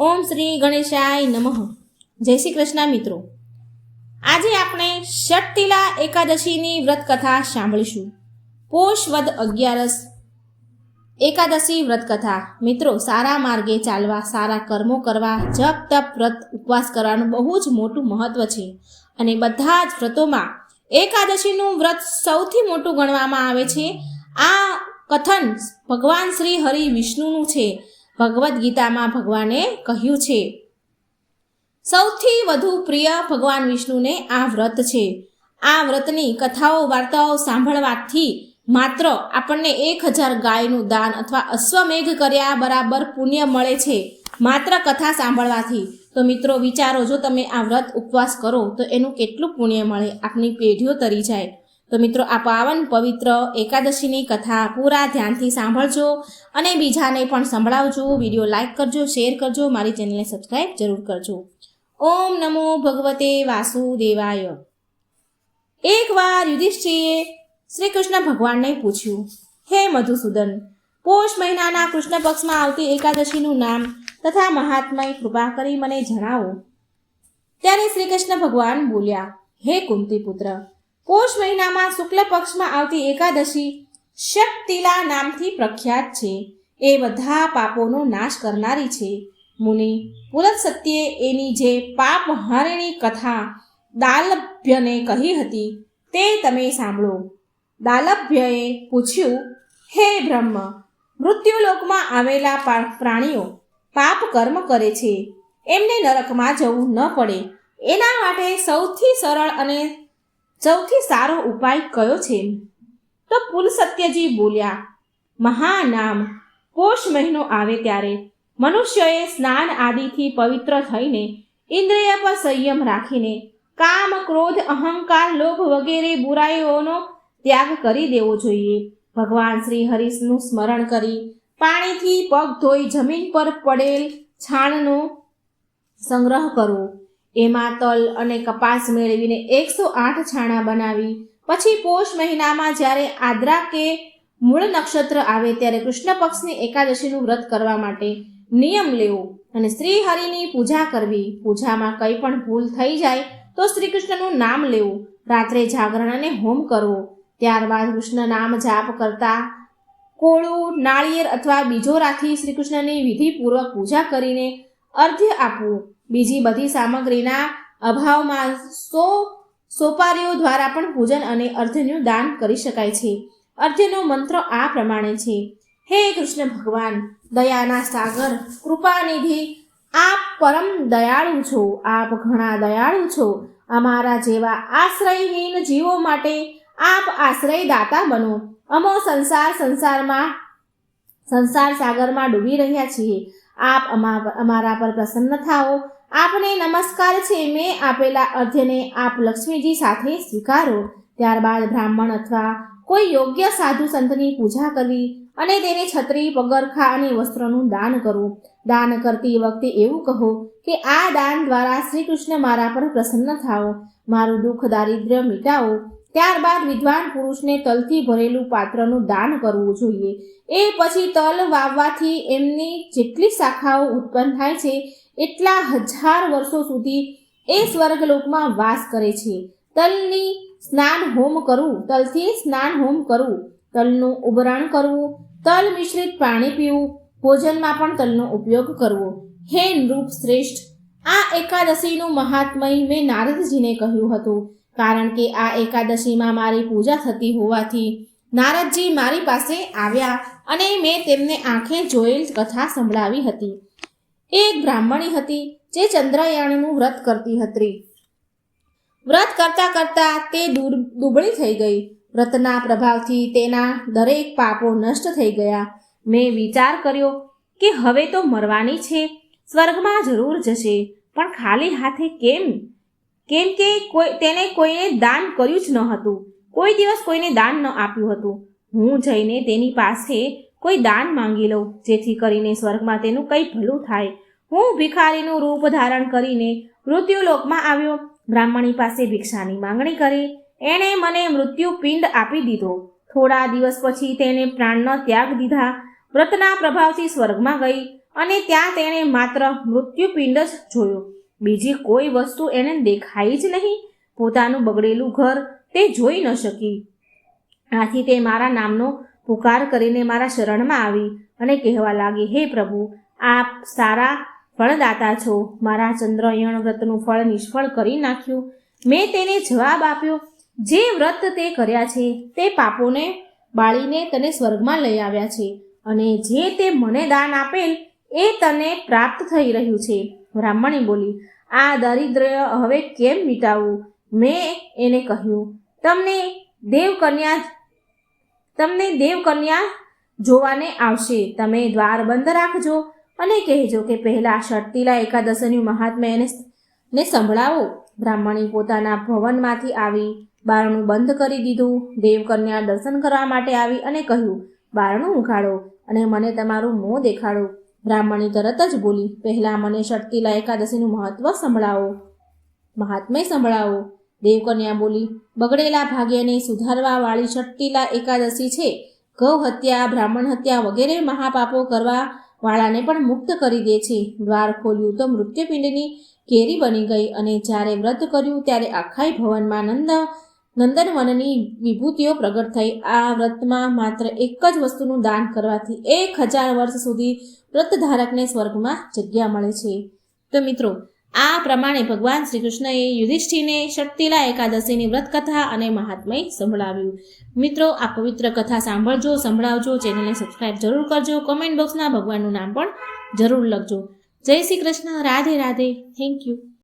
ઓમ શ્રી ગણેશાય નમઃ. જય શ્રી કૃષ્ણ મિત્રો. આજે આપણે ષટતિલા એકાદશીની વ્રત કથા સાંભળીશું. પોષ વદ અગિયારસ એકાદશી વ્રત કથા મિત્રો, સારા માર્ગે ચાલવા, સારા કર્મો કરવા, જપ, તપ, વ્રત, ઉપવાસ કરવાનું બહુ જ મોટું મહત્વ છે. અને બધા જ વ્રતોમાં એકાદશીનું વ્રત સૌથી મોટું ગણવામાં આવે છે. આ કથન ભગવાન શ્રી હરિ વિષ્ણુનું છે. ભગવદ્ ગીતામાં ભગવાને કહ્યું છે, સૌથી વધુ પ્રિય ભગવાન વિષ્ણુને આ વ્રત છે. આ વ્રતની કથાઓ, વાર્તાઓ સાંભળવાથી માત્ર આપણને એક હજાર ગાયનું દાન અથવા અશ્વમેઘ કર્યા બરાબર પુણ્ય મળે છે, માત્ર કથા સાંભળવાથી. તો મિત્રો, વિચારો, જો તમે આ વ્રત ઉપવાસ કરો, તો એનું કેટલું પુણ્ય મળે? આપની પેઢીઓ તરી જાય. તો મિત્રો, આ પાવન પવિત્ર એકાદશીની કથા પૂરા ધ્યાનથી સાંભળજો અને બીજાને પણ સંભળાવજો. વીડિયો લાઇક કરજો, શેર કરજો, મારી ચેનલને સબસ્ક્રાઈબ જરૂર કરજો. ઓમ નમો ભગવતે વાસુદેવાય. એકવાર યુધિષ્ઠિરે શ્રી કૃષ્ણ ભગવાનને પૂછ્યું, હે મધુસૂદન, પોષ મહિનાના કૃષ્ણ પક્ષમાં આવતી એકાદશીનું નામ તથા મહાત્મય કૃપા કરી મને જણાવો. ત્યારે શ્રી કૃષ્ણ ભગવાન બોલ્યા, હે કુંતી પુત્ર પોષ મહિનામાં શુક્લ પક્ષમાં આવતી એકાદશી શક્તિલા નામથી પ્રખ્યાત છે. એ બધા પાપોનો નાશ કરનારી છે. મુનિ પુલત સત્યે એની જે પાપ હારિણી કથા દાલભ્યને કહી હતી તે તમે સાંભળો. દાલભ્યએ પૂછ્યું, હે બ્રહ્મ, મૃત્યુલોકમાં આવેલા પ્રાણીઓ પાપ કર્મ કરે છે. એમને નરકમાં જવું ન પડે. એના માટે સૌથી સરળ અને સૌથી સારો ઉપાય કયો છે? તો પુલ સત્યજી બોલ્યા, મહાનામ. પોષ મહિનો આવે ત્યારે મનુષ્યએ સ્નાન આદિથી પવિત્ર થઈને ઇન્દ્રિય પર સંયમ રાખીને કામ, ક્રોધ, અહંકાર, લોભ વગેરે બુરાઈઓનો ત્યાગ કરી દેવો જોઈએ. ભગવાન શ્રી હરિનું સ્મરણ કરી પાણીથી પગ ધોઈ જમીન પર પડેલ છાણનો સંગ્રહ કરવો. એમાં તલ અને કપાસ મેળવીને એકસો આઠ છાણા બનાવી. પછી પોષ મહિનામાં જ્યારે આદ્રા કે મૂળ નક્ષત્ર આવે ત્યારે કૃષ્ણ પક્ષની એકાદશીનું વ્રત કરવા માટે નિયમ લેવો અને શ્રી હરિની પૂજા કરવી. પૂજામાં કંઈ પણ ભૂલ થઈ જાય તો શ્રી કૃષ્ણનું નામ લેવું. રાત્રે જાગરણ અને હોમ કરવો. ત્યારબાદ કૃષ્ણ નામ જાપ કરતા કોળું, નાળિયેર અથવા બીજો રાખી શ્રી કૃષ્ણની વિધિપૂર્વક પૂજા કરીને અર્ધ્ય આપવું બીજી બધી સામગ્રીના અભાવમાં સો સોપારીઓ દ્વારા પણ પૂજન અને અર્ધ્યનું દાન કરી શકાય છે. અર્ધ્યનો મંત્ર આ પ્રમાણે છે. હે કૃષ્ણ ભગવાન, દયાના સાગર, કૃપાનિધિ, આપ પરમ દયાળુ છો. આપ ઘણા દયાળુ છો. અમારા જેવા આશ્રયહીન જીવો માટે આપ આશ્રયદાતા બનો. અમો સંસાર સંસારમાં, સંસાર સાગરમાં ડૂબી રહ્યા છીએ. આપ અમા- અમારા પર પ્રસન્ન થાઓ. આપને નમસ્કાર છે. મેં આપેલા અર્ધ્યને આપ લક્ષ્મીજી સાથે સ્વીકારો. ત્યારબાદ બ્રાહ્મણ અથવા કોઈ યોગ્ય સાધુ સંતની પૂજા કરવી અને તેને છત્રી, પગરખા અને વસ્ત્રનું દાન કરવું. દાન કરતી વખતે એવું કહો કે આ દાન દ્વારા શ્રી કૃષ્ણ મારા પર પ્રસન્ન થાઓ. મારું દુઃખ, દારિદ્ર્ય મિટાવો. ત્યારબાદ વિદ્વાન પુરુષને તલથી ભરેલું પાત્રનું દાન કરવું જોઈએ. એ પછી તલ વાવવાથી એમની જેટલી શાખાઓ ઉત્પન્ન થાય છે, એટલા હજાર વર્ષો સુધી એ સ્વર્ગલોકમાં વાસ કરે છે. તલની સ્નાન હોમ કરવું, તલથી સ્નાન હોમ કરવું, તલનું ઉબરણ કરવું, તલ મિશ્રિત પાણી પીવું, ભોજનમાં પણ તલનો ઉપયોગ કરવો. હે નૃપ શ્રેષ્ઠ, આ એકાદશીનું મહાત્મય મેં નારદજીને કહ્યું હતું. કારણ કે આ એકાદશીમાં મારી પૂજા થતી હોવાથી નારદજી મારી પાસે આવ્યા અને મેં તેમને આંખે જોયેલ કથા સંભળાવી હતી. એક બ્રાહ્મણી હતી જે ચંદ્રયાણનું વ્રત કરતી હતી. વ્રત કરતા કરતા તે દુબળી થઈ ગઈ. વ્રતના પ્રભાવથી તેના દરેક પાપો નષ્ટ થઈ ગયા. મેં વિચાર કર્યો કે હવે તો મરવાની છે, સ્વર્ગમાં જરૂર જશે, પણ ખાલી હાથે કેમ? કેમ કે કોઈ તેને કોઈને દાન કર્યું જ ન હતું. કોઈ દિવસ કોઈને દાન ન આપ્યું હતું. હું જઈને તેની પાસે કોઈ દાન માંગી લઉં, જેથી કરીને સ્વર્ગમાં તેનું કંઈ ભલું થાય. હું ભિખારીનું રૂપ ધારણ કરીને મૃત્યુલોકમાં આવ્યો. બ્રાહ્મણી પાસે ભિક્ષાની માંગણી કરી. એણે મને મૃત્યુ પિંડ આપી દીધો. થોડા દિવસ પછી તેણે પ્રાણનો ત્યાગ દીધા. વ્રતના પ્રભાવથી સ્વર્ગમાં ગઈ અને ત્યાં તેણે માત્ર મૃત્યુપિંડ જ જોયો. બીજી કોઈ વસ્તુ એને દેખાઈ જ નહીં. પોતાનું બગડેલું ઘર તે જોઈ ન શકી. આથી તે મારા નામનો પુકાર કરીને મારા શરણમાં આવી અને કહેવા લાગી, હે પ્રભુ, આપ સારા ફળદાતા છો. મારા ચંદ્રયણ વ્રતનું ફળ નિષ્ફળ કરી નાખ્યું. મેં તેને જવાબ આપ્યો, જે વ્રત તે કર્યા છે, તે પાપોને બાળીને તને સ્વર્ગમાં લઈ આવ્યા છે. અને જે તે મને દાન આપેલ, એ તને પ્રાપ્ત થઈ રહ્યું છે. બ્રાહ્મણી બોલી, આ દારિદ્ર્ય હવે કેમ મિટાવવું મેં એને કહ્યું, તમને દેવકન્યા તમને દેવકન્યા જોવાને આવશે. તમે દ્વાર બંધ રાખજો અને કહેજો કે પહેલાં શર્તિલા એકાદશીનું મહાત્મ્ય એને ને સંભળાવો. બ્રાહ્મણી પોતાના ભવનમાંથી આવી બારણું બંધ કરી દીધું. દેવકન્યા દર્શન કરવા માટે આવી અને કહ્યું, બારણું ઉઘાડો અને મને તમારું મોં દેખાડો. બ્રાહ્મણી તરત જ બોલી, પહેલાં મને શક્તિલા એકાદશીનું મહત્વ સંભળાવો. મહાત્મય સંભળાવો. દેવકન્યા બોલી, બગડેલા ભાગ્યને સુધારવા વાળી ષટતીલા એકાદશી છે. ગૌ હત્યા, બ્રાહ્મણ હત્યા વગેરે મહાપાપો કરવા વાળાને પણ મુક્ત કરી દે છે. દ્વાર ખોલ્યું તો મૃત્યુપિંડની કેરી બની ગઈ અને જ્યારે વ્રત કર્યું ત્યારે આખાય ભવનમાં નંદ નંદનવનની વિભૂતિઓ પ્રગટ થઈ. આ વ્રતમાં માત્ર એક જ વસ્તુનું દાન કરવાથી એક હજાર વર્ષ સુધી વ્રતધારકને સ્વર્ગમાં જગ્યા મળે છે. તો મિત્રો, આ પ્રમાણે ભગવાન શ્રી કૃષ્ણએ યુધિષ્ઠિને શક્તિલા એકાદશીની વ્રત કથા અને મહાત્મય સંભળાવ્યું. મિત્રો, આ પવિત્ર કથા સાંભળજો, સંભળાવજો, ચેનલને સબસ્ક્રાઇબ જરૂર કરજો, કોમેન્ટ બોક્સમાં ભગવાનનું નામ પણ જરૂર લખજો. જય શ્રી કૃષ્ણ, રાધે રાધે, થેન્ક યુ.